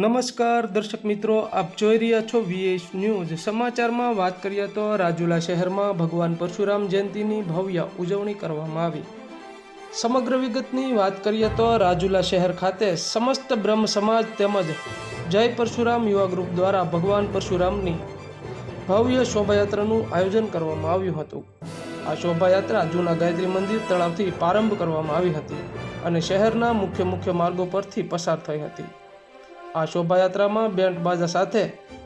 નમસ્કાર દર્શક મિત્રો, આપ જોઈ રહ્યા છો વીએસ ન્યૂઝ સમાચારમાં વાત કરીએ તો રાજુલા શહેરમાં ભગવાન પરશુરામ જયંતિની ભવ્ય ઉજવણી કરવામાં આવી. સમગ્ર વિગતની વાત કરીએ તો રાજુલા શહેર ખાતે સમસ્ત બ્રહ્મ સમાજ તેમજ જય પરશુરામ યુવા ગ્રુપ દ્વારા ભગવાન પરશુરામની ભવ્ય શોભાયાત્રાનું આયોજન કરવામાં આવ્યું હતું. આ શોભાયાત્રા જૂના ગાયત્રી મંદિર તળાવથી પ્રારંભ કરવામાં આવી હતી અને શહેરના મુખ્ય મુખ્ય માર્ગો પરથી પસાર થઈ હતી. આ શોભાયાત્રામાં બેન્ડ બાજા સાથે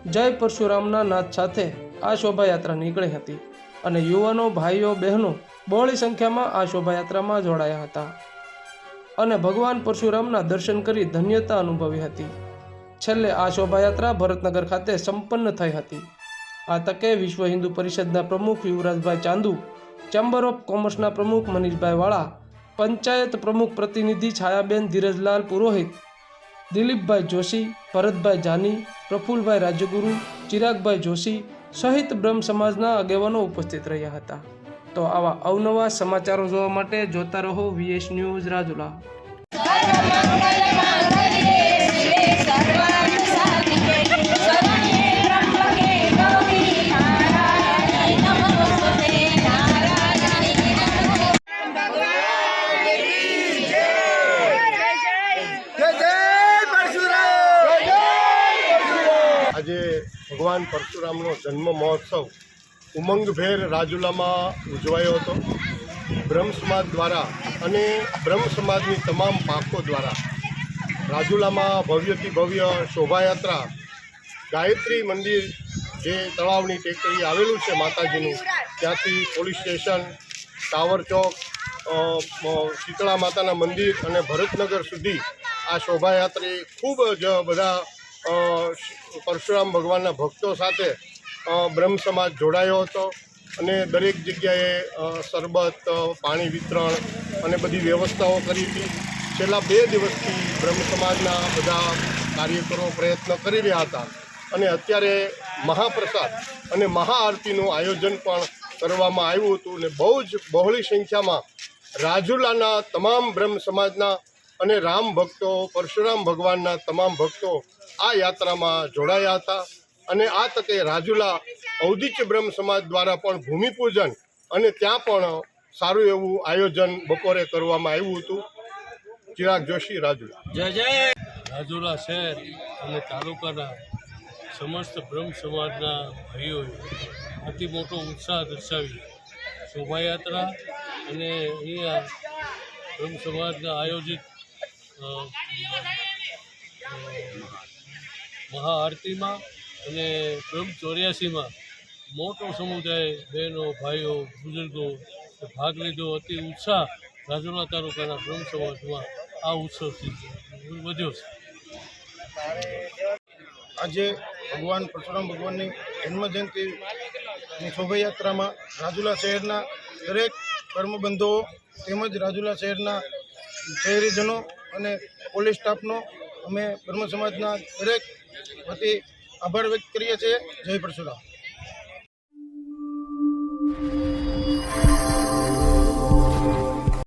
જય પરશુરામના નાદ સાથે આ શોભાયાત્રા નીકળી હતી અને યુવાનો, ભાઈઓ, બહેનો બહોળી સંખ્યામાં આ શોભાયાત્રામાં જોડાયા હતા. અને ભગવાન પરશુરામના દર્શન કરી ધન્યતા અનુભવી હતી. છેલ્લે આ શોભાયાત્રા ભરતનગર ખાતે સંપન્ન થઈ હતી. આ તકે વિશ્વ હિન્દુ પરિષદના પ્રમુખ યુવરાજભાઈ ચાંદુ, ચેમ્બર ઓફ કોમર્સના પ્રમુખ મનીષભાઈ વાળા, પંચાયત પ્રમુખ પ્રતિનિધિ છાયાબેન ધીરજલાલ પુરોહિત દિલીપભાઈ જોશી, ભરતભાઈ જાની, પ્રફુલભાઈ રાજગુરુ, ચિરાગભાઈ જોશી સહિત બ્રહ્મ સમાજના આગેવાનો ઉપસ્થિત રહ્યા હતા. તો આવા અવનવા સમાચારો જોવા માટે જોતા રહો વીએસ ન્યૂઝ રાજુલા. ભગવાન પરશુરામનો જન્મ મહોત્સવ ઉમંગભેર રાજુલામાં ઉજવાયો હતો. બ્રહ્મ સમાજ દ્વારા અને બ્રહ્મ સમાજની તમામ પાકો દ્વારા રાજુલામાં ભવ્યથી ભવ્ય શોભાયાત્રા, ગાયત્રી મંદિર જે તળાવની ટેકરી આવેલું છે માતાજીનું, ત્યાંથી પોલીસ સ્ટેશન, ટાવર ચોક શીતળા માતાના મંદિર અને ભરતનગર સુધી આ શોભાયાત્રે ખૂબ જ બધા પરશુરામ ભગવાનના ભક્તો સાથે બ્રહ્મ સમાજ જોડાયો હતો અને દરેક જગ્યાએ શરબત પાણી વિતરણ અને બધી વ્યવસ્થાઓ કરી હતી. છેલ્લા બે દિવસથી બ્રહ્મ સમાજના બધા કાર્યકરો પ્રયત્ન કરી રહ્યા હતા અને અત્યારે મહાપ્રસાદ અને મહાઆરતીનું આયોજન પણ કરવામાં આવ્યું હતું અને બહુ જ બહોળી સંખ્યામાં રાજુલાના તમામ બ્રહ્મ સમાજના અને રામ ભક્તો, પરશુરામ ભગવાનના તમામ ભક્તો આ યાત્રામાં જોડાયા હતા. અને આ તકે રાજુલા ઔદિત્ય બ્રહ્મ સમાજ દ્વારા પણ ભૂમિપૂજન અને ત્યાં પણ સારું એવું આયોજન બપોરે કરવામાં આવ્યું હતું. ચિરાગ જોશી, રાજુલા. રાજુલા શહેર અને તાલુકાના સમસ્ત બ્રહ્મ સમાજના ભાઈઓએ અતિ મોટો ઉત્સાહ દર્શાવી શોભાયાત્રા અને અહીંયા બ્રહ્મ સમાજના આયોજિત મહાઆરતીમાં અને બ્રહ્મ ચોર્યાસીમાં મોટો સમુદાય, બહેનો, ભાઈઓ, બુઝુર્ગો ભાગ લીધો. અતિ ઉત્સાહ રાજુલા તાલુકાના બ્રહ્મ સમાજમાં આ ઉત્સવથી વધ્યો છે. આજે ભગવાન પરશુરામ ભગવાનની જન્મજયંતિની શોભાયાત્રામાં રાજુલા શહેરના દરેક કર્મબંધુઓ તેમજ રાજુલા શહેરના શહેરીજનો અને પોલીસ સ્ટાફનો અમે બ્રહ્મ સમાજના દરેક વતી આભાર વ્યક્ત કરીએ છીએ. જય પરશુરામ.